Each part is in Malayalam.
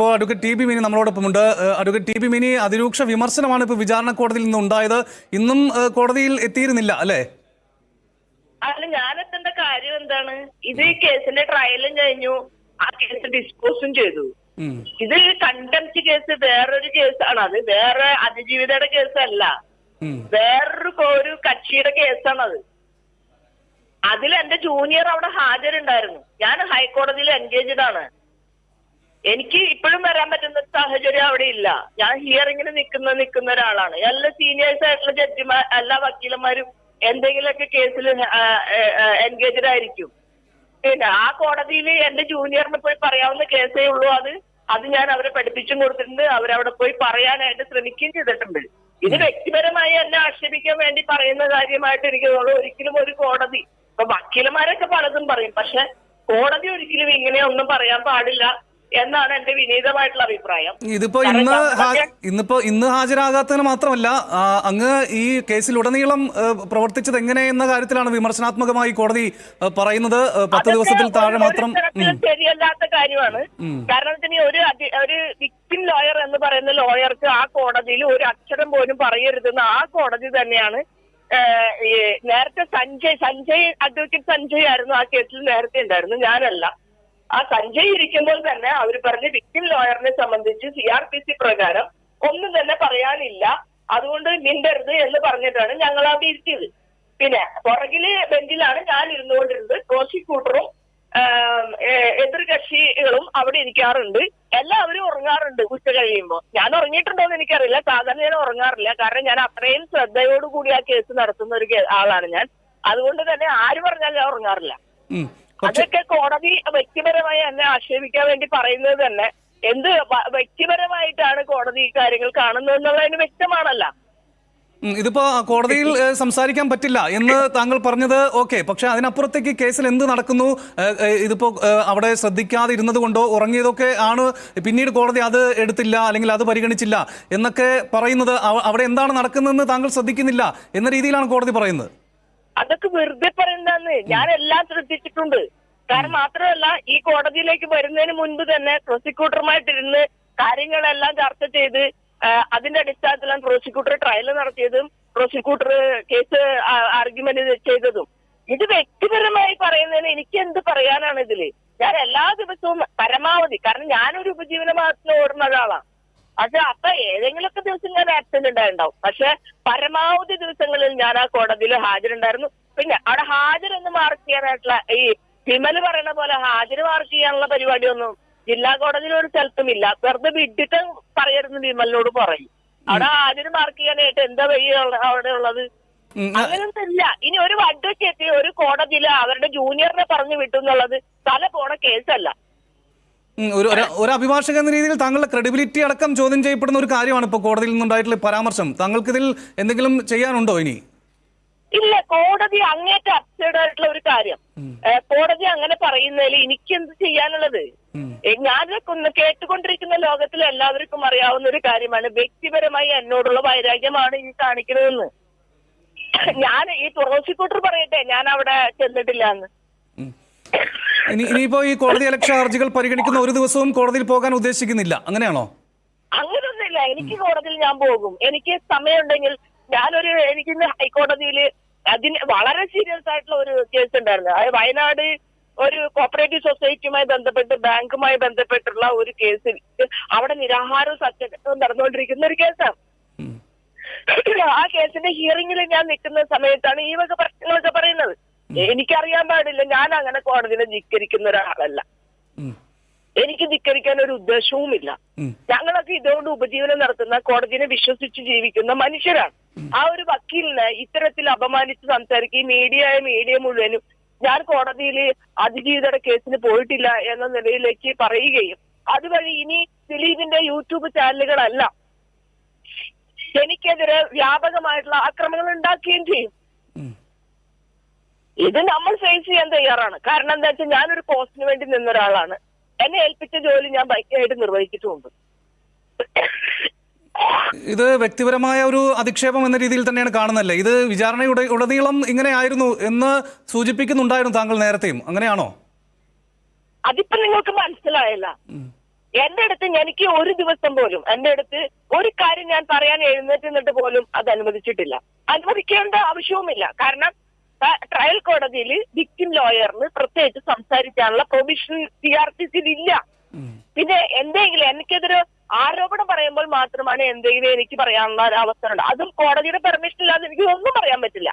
ഇപ്പോൾ അഡ്വക്കേറ്റ് ടി ബി മിനി നമ്മളോടൊപ്പമുണ്ട് ഉണ്ട്. അഡ്വക്കേറ്റ് ടി ബി മിനി അതിരൂക്ഷ വിമർശനമാണ് ഇപ്പോൾ വിചാരണ കോടതിയിൽ നിന്ന് ഉണ്ടായത്. ഇന്നും കോടതിയിൽ എത്തിയിരുന്നില്ല അല്ലേ? അല്ല ഞാനെത്തേണ്ട കാര്യം എന്താണ്? ഇത് ഈ കേസിന്റെ ട്രയലും കഴിഞ്ഞു. ആ കേസ് ഡിസ്പോസും ചെയ്തു. ഇത് കണ്ടംപ്റ്റ് കേസ് വേറൊരു കേസാണ്. അത് വേറെ അതിജീവിതയുടെ കേസല്ല. വേറൊരു ഒരു കക്ഷിയുടെ കേസാണത് അതിൽ എന്റെ ജൂനിയർ അവിടെ ഹാജരുണ്ടായിരുന്നു. ഞാൻ ഹൈക്കോടതിയിൽ എൻഗേജ്ഡ് ആണ്. എനിക്ക് ഇപ്പോഴും വരാൻ പറ്റുന്ന സാഹചര്യം അവിടെ ഇല്ല. ഞാൻ ഹിയറിങ്ങിന് നിൽക്കുന്ന നിൽക്കുന്ന ഒരാളാണ്. എല്ലാ സീനിയേഴ്സ് ആയിട്ടുള്ള ജഡ്ജിമാർ എല്ലാ വക്കീലന്മാരും എന്തെങ്കിലുമൊക്കെ കേസിൽ എൻഗേജ്ഡ് ആയിരിക്കും. പിന്നെ ആ കോടതിയിൽ എന്റെ ജൂനിയറിന് പോയി പറയാവുന്ന കേസേ ഉള്ളൂ അത്. അത് ഞാൻ അവരെ പഠിപ്പിച്ചും കൊടുത്തിട്ടുണ്ട്. അവരവിടെ പോയി പറയാനായിട്ട് ശ്രമിക്കുകയും ചെയ്തിട്ടുണ്ട്. ഇത് വ്യക്തിപരമായി എന്നെ ആക്ഷേപിക്കാൻ വേണ്ടി പറയുന്ന കാര്യമായിട്ട് എനിക്ക് തോന്നുന്നു. ഒരിക്കലും ഒരു കോടതി ഇപ്പൊ വക്കീലന്മാരൊക്കെ പലതും പറയും. പക്ഷെ കോടതി ഒരിക്കലും ഇങ്ങനെ ഒന്നും പറയാൻ പാടില്ല. എന്നാണ് എന്റെ വിനീതമായിട്ടുള്ള അഭിപ്രായം. ഇതിപ്പോ ഇന്ന് ഇന്നിപ്പോ ഇന്ന് ഹാജരാകാത്തതിന് മാത്രമല്ല അങ്ങ് ഈ കേസിൽ ഉടനീളം പ്രവർത്തിച്ചത് എങ്ങനെ എന്ന കാര്യത്തിലാണ് വിമർശനാത്മകമായി കോടതി പറയുന്നത്. പത്ത് ദിവസത്തിൽ താഴെ മാത്രം ശരിയല്ലാത്ത കാര്യമാണ്. കാരണത്തിന് കാരണം ഒരു ഒരു വിക്ടിം ലോയർ എന്ന് പറയുന്ന ലോയർക്ക് ആ കോടതിയിൽ ഒരു അക്ഷരം പോലും പറയരുതെന്ന് ആ കോടതി തന്നെയാണ് നേരത്തെ സഞ്ജയ് സഞ്ജയ് അഡ്വക്കേറ്റ് സഞ്ജയ് ആയിരുന്നു ആ കേസിൽ നേരത്തെ ഉണ്ടായിരുന്നു ഞാനല്ല. ആ സഞ്ജയ് ഇരിക്കുമ്പോൾ തന്നെ അവർ പറഞ്ഞ് വിക്ടിം ലോയറിനെ സംബന്ധിച്ച് സി ആർ പി സി പ്രകാരം ഒന്നും തന്നെ പറയാനില്ല. അതുകൊണ്ട് മിണ്ടരുത് എന്ന് പറഞ്ഞിട്ടാണ് ഞങ്ങൾ അവിടെ ഇരുത്തിയത് പിന്നെ പുറകിൽ ബെഞ്ചിലാണ് ഞാൻ ഇരുന്നുകൊണ്ടിരുന്നത്. പ്രോസിക്യൂട്ടറും എതിർകക്ഷികളും അവിടെ ഇരിക്കാറുണ്ട്. എല്ലാവരും ഉറങ്ങാറുണ്ട് ഉച്ച കഴിയുമ്പോൾ ഞാൻ ഉറങ്ങിയിട്ടുണ്ടോ എന്ന് എനിക്കറിയില്ല. സാധാരണ ഞാൻ ഉറങ്ങാറില്ല. കാരണം ഞാൻ അത്രയും ശ്രദ്ധയോടുകൂടി ആ കേസ് നടത്തുന്ന ഒരു ആളാണ് ഞാൻ. അതുകൊണ്ട് തന്നെ ആര് പറഞ്ഞാലും ഞാൻ ഉറങ്ങാറില്ല. അതൊക്കെ കോടതി വ്യക്തിപരമായി എന്നെ ആക്ഷേപിക്കാൻ വേണ്ടി പറയുന്നത് തന്നെ. എന്ത് വ്യക്തിപരമായിട്ടാണ് കോടതി ഈ കാര്യങ്ങൾ കാണുന്നത് എന്നുള്ളതിന് വ്യക്തമാണല്ല ഇതിപ്പോ കോടതിയിൽ സംസാരിക്കാൻ പറ്റില്ല എന്ന് താങ്കൾ പറഞ്ഞത് ഓക്കെ. പക്ഷെ അതിനപ്പുറത്തേക്ക് കേസിൽ എന്ത് നടക്കുന്നു? ഇതിപ്പോ അവിടെ ശ്രദ്ധിക്കാതെ ഇരുന്നത് കൊണ്ടോ ഉറങ്ങിയതൊക്കെ ആണ്. പിന്നീട് കോടതി അത് എടുത്തില്ല അല്ലെങ്കിൽ അത് പരിഗണിച്ചില്ല എന്നൊക്കെ പറയുന്നത് അവിടെ എന്താണ് നടക്കുന്നതെന്ന് താങ്കൾ ശ്രദ്ധിക്കുന്നില്ല എന്ന രീതിയിലാണ് കോടതി പറയുന്നത്. അതൊക്കെ വെറുതെ പറയുന്നതാണ് ഞാൻ എല്ലാം ശ്രദ്ധിച്ചിട്ടുണ്ട്. കാരണം മാത്രമല്ല ഈ കോടതിയിലേക്ക് വരുന്നതിന് മുൻപ് തന്നെ പ്രോസിക്യൂട്ടറുമായിട്ടിരുന്ന് കാര്യങ്ങളെല്ലാം ചർച്ച ചെയ്ത് അതിന്റെ അടിസ്ഥാനത്തിലാണ് പ്രോസിക്യൂട്ടർ ട്രയൽ നടത്തിയതും പ്രോസിക്യൂട്ടർ കേസ് ആർഗ്യുമെന്റ് ചെയ്തതും. ഇത് വ്യക്തിപരമായി പറയുന്നതിന് എനിക്ക് എന്ത് പറയാനാണ് ഇതിൽ? ഞാൻ എല്ലാ ദിവസവും പരമാവധി കാരണം ഞാനൊരു ഉപജീവന മാർഗത്തിന് ഓടുന്ന ഒരാളാണ്. പക്ഷെ അപ്പൊ ഏതെങ്കിലുമൊക്കെ ദിവസം ഞാൻ ആക്സിഡന്റ് ഉണ്ടായിട്ടുണ്ടാവും പക്ഷെ പരമാവധി ദിവസങ്ങളിൽ ഞാൻ ആ കോടതിയിൽ ഹാജരുണ്ടായിരുന്നു. പിന്നെ അവിടെ ഹാജർ എന്ന് മാർക്ക് ചെയ്യാനായിട്ടുള്ള ഈ വിമൽ പറയുന്ന പോലെ ഹാജര് മാർക്ക് ചെയ്യാനുള്ള പരിപാടിയൊന്നും ജില്ലാ കോടതിയിൽ ഒരു സ്ഥലത്തും ഇല്ല. വെറുതെ വിട്ടിട്ട് പറയരുന്ന് വിമലിനോട് പറയും. അവിടെ ഹാജര് മാർക്ക് ചെയ്യാനായിട്ട് എന്താ വഴി അവിടെ ഉള്ളത്? ഇല്ല. ഇനി ഒരു അഡ്വക്കേറ്റ് ഒരു കോടതിയിൽ അവരുടെ ജൂനിയറിനെ പറഞ്ഞു വിട്ടു എന്നുള്ളത് തല പോണ കേസല്ല. ഒരു ഒരു- അഭിഭാഷക എന്ന രീതിയിൽ താങ്കളുടെ ക്രെഡിബിലിറ്റി അടക്കം ചോദ്യം ചെയ്യപ്പെടുന്ന ഒരു കാര്യമാണ് ഇപ്പോൾ കോടതിയിൽ നിന്നുണ്ടായിട്ടുള്ള പരാമർശം. താങ്കൾക്ക് ഇതിൽ എന്തെങ്കിലും ചെയ്യാനുണ്ടോ ഇനി? ഇല്ല കോടതി അങ്ങേറ്റ അപ്സൈഡ് ആയിട്ടുള്ള ഒരു കാര്യം. കോടതി അങ്ങനെ പറയുന്നതിൽ എനിക്ക് എന്ത് ചെയ്യാനുള്ളത് ഞാൻ കേട്ടുകൊണ്ടിരിക്കുന്ന ലോകത്തിൽ എല്ലാവർക്കും അറിയാവുന്ന ഒരു കാര്യമാണ്. വ്യക്തിപരമായി എന്നോടുള്ള വൈരാഗ്യമാണ് ഈ കാണിക്കുന്നതെന്ന്. ഞാൻ ഈ പ്രോസിക്യൂട്ടർ പറയട്ടെ ഞാൻ അവിടെ ചെന്നിട്ടില്ല എന്ന് ഇനി ഇനിയിപ്പോ ഈ കോടതി അലക്ഷ്യ ഹർജികൾ പരിഗണിക്കുന്ന ഒരു ദിവസവും കോടതിയിൽ പോകാൻ ഉദ്ദേശിക്കുന്നില്ല. അങ്ങനെയാണോ? അങ്ങനൊന്നുമില്ല. എനിക്ക് കോടതിയിൽ ഞാൻ പോകും. എനിക്ക് സമയമുണ്ടെങ്കിൽ ഞാനൊരു എനിക്കിന്ന് ഹൈക്കോടതിയിൽ അതിന് വളരെ സീരിയസ് ആയിട്ടുള്ള ഒരു കേസ് ഉണ്ടായിരുന്നു. അത് വയനാട് ഒരു കോപ്പറേറ്റീവ് സൊസൈറ്റിയുമായി ബന്ധപ്പെട്ട് ബാങ്കുമായി ബന്ധപ്പെട്ടുള്ള ഒരു കേസിൽ അവിടെ നിരാഹാരവും സത്യഘട്ടം നടന്നുകൊണ്ടിരിക്കുന്ന ഒരു കേസാണ്. ആ കേസിന്റെ ഹിയറിംഗിൽ ഞാൻ നിൽക്കുന്ന സമയത്താണ് ഈ വക പ്രശ്നങ്ങളൊക്കെ പറയുന്നത്. എനിക്കറിയാൻ പാടില്ല. ഞാൻ അങ്ങനെ കോടതിയിൽ ധിക്കരിക്കുന്ന ഒരാളല്ല. എനിക്ക് ധിക്കരിക്കാൻ ഒരു ഉദ്ദേശവുമില്ല. ഞങ്ങളൊക്കെ ഇതുകൊണ്ട് ഉപജീവനം നടത്തുന്ന കോടതിനെ വിശ്വസിച്ച് ജീവിക്കുന്ന മനുഷ്യരാണ്. ആ ഒരു വക്കീലിനെ ഇത്തരത്തിൽ അപമാനിച്ച് സംസാരിക്കുകയും മീഡിയ മീഡിയ മുഴുവനും ഞാൻ കോടതിയിൽ അതിജീവിതയുടെ കേസിന് പോയിട്ടില്ല എന്ന നിലയിലേക്ക് പറയുകയും അതുവഴി ഇനി ദിലീപിന്റെ യൂട്യൂബ് ചാനലുകളല്ല എനിക്കെതിരെ വ്യാപകമായിട്ടുള്ള ആക്രമണങ്ങൾ ഉണ്ടാക്കുകയും ചെയ്യും. ഇത് നമ്മൾ ഫേസ് ചെയ്യാൻ തയ്യാറാണ്. കാരണം എന്താ വെച്ചാൽ ഞാനൊരു പോസ്റ്റിന് വേണ്ടി നിന്ന ഒരാളാണ് എന്നെ ഏൽപ്പിച്ച ജോലി ഞാൻ ഭംഗിയായിട്ട് നിർവഹിച്ചിട്ടുമുണ്ട്. ഇത് വ്യക്തിപരമായ ഒരു അധിക്ഷേപം എന്ന രീതിയിൽ തന്നെയാണ് കാണുന്നല്ലേ? ഇത് വിചാരണയുടെ ഉടനീളം ഇങ്ങനെ ആയിരുന്നു എന്ന് സൂചിപ്പിക്കുന്നുണ്ടായിരുന്നു താങ്കൾ നേരത്തെയും. അങ്ങനെയാണോ? അതിപ്പോ നിങ്ങൾക്ക് മനസ്സിലായല്ല. എന്റെ അടുത്ത് എനിക്ക് ഒരു ദിവസം പോലും എന്റെ അടുത്ത് ഒരു കാര്യം ഞാൻ പറയാൻ എഴുന്നേറ്റ് നിന്നിട്ട് പോലും അത് അനുവദിച്ചിട്ടില്ല. അനുവദിക്കേണ്ട ആവശ്യവുമില്ല. കാരണം ട്രയൽ കോടതിയിൽ വിക്ടിം ലോയറിന് പ്രത്യേകിച്ച് സംസാരിക്കാനുള്ള പ്രൊവിഷൻ സി ആർ ടി സിയിൽ ഇല്ല. പിന്നെ എന്തെങ്കിലും എനിക്കെതിരെ ആരോപണം പറയുമ്പോൾ മാത്രമാണ് എന്തെങ്കിലും എനിക്ക് പറയാനുള്ള ഒരു അവസരം ഉണ്ട്. അതും കോടതിയുടെ പെർമിഷൻ ഇല്ലാതെ എനിക്ക് ഒന്നും പറയാൻ പറ്റില്ല.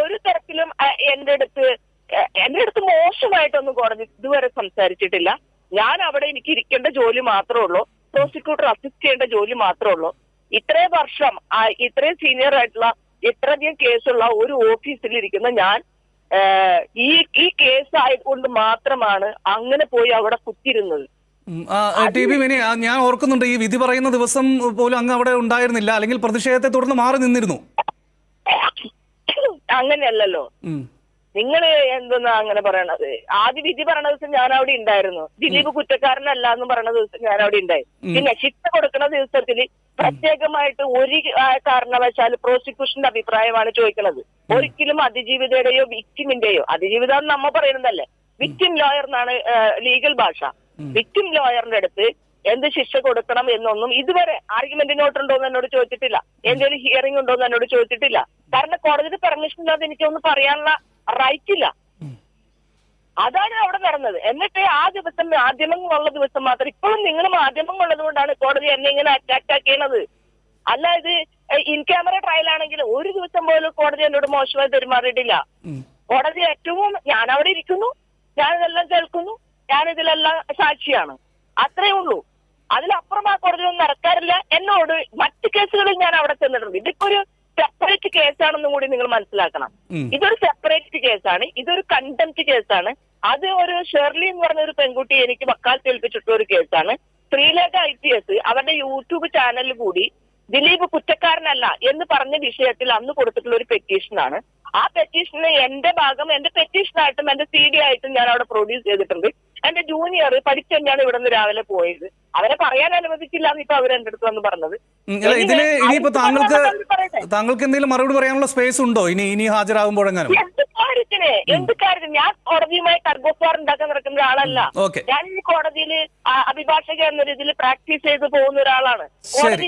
ഒരു തരത്തിലും എന്റെ അടുത്ത് എന്റെ അടുത്ത് മോശമായിട്ടൊന്നും കോടതി ഇതുവരെ സംസാരിച്ചിട്ടില്ല. ഞാൻ അവിടെ എനിക്ക് ഇരിക്കേണ്ട ജോലി മാത്രമേ ഉള്ളൂ. പ്രോസിക്യൂട്ടർ അസിസ്റ്റ് ചെയ്യേണ്ട ജോലി മാത്രമേ ഉള്ളൂ. ഇത്രയും വർഷം ഇത്രയും സീനിയർ ആയിട്ടുള്ള ഇത്രയധികം കേസുള്ള ഒരു ഓഫീസിൽ ഇരിക്കുന്ന ഞാൻ ഈ ഈ കേസ് ആയതുകൊണ്ട് മാത്രമാണ് അങ്ങനെ പോയി അവിടെ കുത്തിരുന്നത് ടി മിനി ഞാൻ ഓർക്കുന്നുണ്ട് ഈ വിധി പറയുന്ന ദിവസം പോലും അങ്ങ് അവിടെ ഉണ്ടായിരുന്നില്ല അല്ലെങ്കിൽ പ്രതിഷേധത്തെ തുടർന്ന് മാറി നിന്നിരുന്നു. അങ്ങനെയല്ലല്ലോ. നിങ്ങൾ എന്തെന്നാ അങ്ങനെ പറയണത്? ആദ്യ വിധി പറയണ ദിവസം ഞാൻ അവിടെ ഉണ്ടായിരുന്നു ദിലീപ് കുറ്റക്കാരനല്ല എന്ന് പറഞ്ഞ ദിവസം ഞാൻ അവിടെ ഉണ്ടായി പിന്നെ ശിക്ഷ കൊടുക്കുന്ന ദിവസത്തിൽ പ്രത്യേകമായിട്ട് ഒരു കാരണവശാൽ പ്രോസിക്യൂഷന്റെ അഭിപ്രായമാണ് ചോദിക്കുന്നത് ഒരിക്കലും അതിജീവിതയുടെയോ വിക്ടിമിന്റെയോ അതിജീവിത എന്ന് നമ്മ പറയുന്നതല്ലേ. വിക്ടിം ലോയർ എന്നാണ് ലീഗൽ ഭാഷ. വിക്ടിം ലോയറിന്റെ അടുത്ത് എന്ത് ശിക്ഷ കൊടുക്കണം എന്നൊന്നും ഇതുവരെ ആർഗ്യുമെന്റ് നോട്ട് ഉണ്ടോ എന്ന് എന്നോട് ചോദിച്ചിട്ടില്ല. എന്തെങ്കിലും ഹിയറിംഗ് ഉണ്ടോ എന്ന് എന്നോട് ചോദിച്ചിട്ടില്ല. കാരണം കോടതിയുടെ പെർമിഷൻ ഇല്ലാതെ എനിക്കൊന്നും പറയാനുള്ള റൈറ്റ് ഇല്ല അതാണ് അവിടെ നടന്നത്. എന്നിട്ട് ആ ദിവസം മാധ്യമങ്ങളുള്ള ദിവസം മാത്രം ഇപ്പോഴും നിങ്ങൾ മാധ്യമങ്ങളുള്ളത് കൊണ്ടാണ് കോടതി എന്നെ ഇങ്ങനെ അറ്റാക്ക് ആക്കിയത് അല്ല ഇത് ഇൻ ക്യാമറ ട്രയൽ ആണെങ്കിൽ ഒരു ദിവസം പോലും കോടതി എന്നോട് മോശമായി പെരുമാറിയിട്ടില്ല. കോടതി ഏറ്റവും ഞാൻ അവിടെ ഇരിക്കുന്നു. ഞാൻ ഇതെല്ലാം കേൾക്കുന്നു. ഞാൻ ഇതിലെല്ലാം സാക്ഷിയാണ്. അത്രേ ഉള്ളൂ. അതിലപ്പുറം ആ കോടതി ഒന്നും നടക്കാറില്ല. എന്നോട് മറ്റു കേസുകളിൽ ഞാൻ അവിടെ ചെന്നിട്ടുണ്ട്. ഇതിപ്പോ ഒരു സെപ്പറേറ്റ് കേസാണെന്നും കൂടി നിങ്ങൾ മനസ്സിലാക്കണം. ഇതൊരു സെപ്പറേറ്റ് കേസാണ് ഇതൊരു കണ്ടംപ്റ്റ് കേസാണ് അത് ഒരു ഷെർലി എന്ന് പറഞ്ഞ ഒരു പെൺകുട്ടി എനിക്ക് വക്കാലത്ത് ഏൽപ്പിച്ചിട്ടുള്ള ഒരു കേസാണ് ശ്രീലേഖ ഐ പി എസ് അവരുടെ യൂട്യൂബ് ചാനലിൽ കൂടി ദിലീപ് കുറ്റക്കാരനല്ല എന്ന് പറഞ്ഞ വിഷയത്തിൽ അന്ന് കൊടുത്തിട്ടുള്ള ഒരു പെറ്റീഷനാണ് ആ പെറ്റീഷന് എന്റെ ഭാഗം എന്റെ പെറ്റീഷനായിട്ടും എന്റെ സി ഡി ആയിട്ടും ഞാൻ അവിടെ പ്രൊഡ്യൂസ് ചെയ്തിട്ടുണ്ട്. എന്റെ ജൂനിയർ പഠിച്ചു തന്നെയാണ് ഇവിടെ നിന്ന് രാവിലെ പോയത്. അവരെ പറയാൻ അനുവദിച്ചില്ല എന്ന് ഇപ്പൊ അവർ എന്റെ അടുത്ത് വന്ന് പറഞ്ഞത്. ഇതിൽ ഇനിയിപ്പോ താങ്കൾക്ക് താങ്കൾക്ക് എന്തെങ്കിലും മറുപടി പറയാനുള്ള സ്പേസ് ഉണ്ടോ? ഇനി ഇനി ഹാജരാകുമ്പോഴെങ്ങാനും. എന്ത് കാര്യത്തിന് എന്ത് കാര്യത്തിന് ഞാൻ കോടതിയുമായി തർക്കോപ്പാർ ഉണ്ടാക്കാൻ നടക്കുന്ന ഒരാളല്ല. ഞാൻ ഈ കോടതിയിൽ അഭിഭാഷക എന്ന രീതിയിൽ പ്രാക്ടീസ് ചെയ്ത് പോകുന്ന ഒരാളാണ്. കോടതി